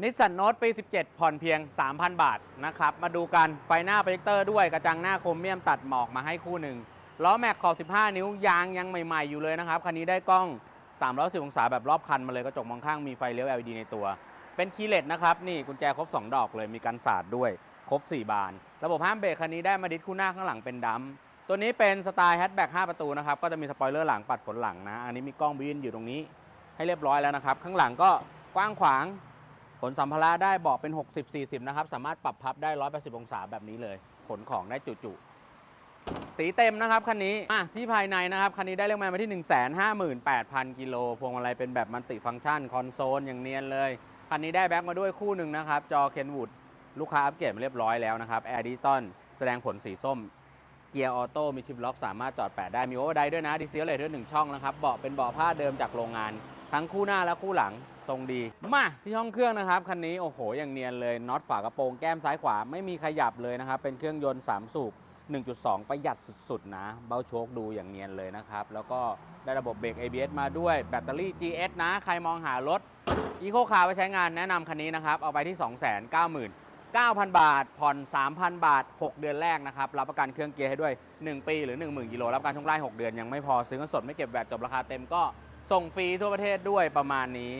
นิสสันโนตปี 17 ผ่อนเพียง 3,000 บาทนะครับ มาดูกัน ไฟหน้าโปรเจคเตอร์ด้วย กระจังหน้าโครเมียมตัดหมอกมาให้คู่หนึ่ง ล้อแม็กขอบ 15 นิ้ว ยางยังใหม่ๆ อยู่เลยนะครับ คันนี้ได้กล้อง 310 องศาแบบรอบคันมาเลย กระจกมองข้างมีไฟเลี้ยว LED ในตัว เป็นคีย์เลสนะครับ นี่กุญแจครบ 2 ดอกเลย มีกันสาดด้วย ครบ 4 บาน ระบบห้ามเบรกคันนี้ได้มาดิสคู่หน้าข้างหลังเป็นดัมตัวนี้เป็นสไตล์แฮชแบ็ก5ประตูนะครับ ก็จะมีสปอยเลอร์หลังปัดฝนหลังนะ อันนี้มีกล้องบินอยู่ตรงนี้ ให้เรียบร้อยแล้วนะครับ ข้างหลังก็กว้างขวาง ขนสัมภาระได้เบาะเป็น 60-40 นะครับ สามารถปรับพับได้ 180 องศาแบบนี้เลย ขนของได้จุๆสีเต็มนะครับคันนี้อะที่ภายในนะครับคันนี้ได้เลขไมล์มาที่ 158,000 กิโลพวงมาลัยเป็นแบบมัลติฟังก์ชันคอนโซลอย่างเนียนเลย คันนี้ได้แบ็คมาด้วยคู่หนึ่งนะครับ จอเคนวูดลูกค้าอัปเกรดมาเรียบร้อยแล้วนะครับแอร์ดิจิตอลแสดงผลสีส้ม เกียร์ออโต้มีชิปล็อกสามารถจอดแปะได้มีโอเวอร์ไดด้วยนะดีเซลเลอร์ด้วยหนึ่งช่องนะครับเบาะเป็นเบาะผ้าเดิมจากโรงงาน ทั้งคู่หน้าและคู่หลัง ทรงดี มาที่ห้องเครื่องนะครับ คันนี้โอ้โหอย่างเนียนเลยน็อตฝากระโปรงแก้มซ้ายขวาไม่มีขยับเลยนะครับ เป็นเครื่องยนต์ 3 สูบ 1.2 ประหยัดสุดๆ นะ เบ้าโชคดูอย่างเนียนเลยนะครับ แล้วก็ได้ระบบเบรก ABS มาด้วยแบตเตอรี่ GS นะ ใครมองหารถอีโคคาร์ไปใช้งานแนะนำคันนี้นะครับ เอาไปที่ 299,000 บาท ผ่อน 3,000 บาท 6 เดือนแรกนะครับ รับประกันเครื่องเกียร์ให้ด้วย 1 ปีหรือ 10,000กิโลรับประกันทุกไร่6เดือนยังไม่พอซื้อเงินสดไม่เก็บแวตจบราคาเต็มก็ส่งฟรีทั่วประเทศด้วยประมาณนี้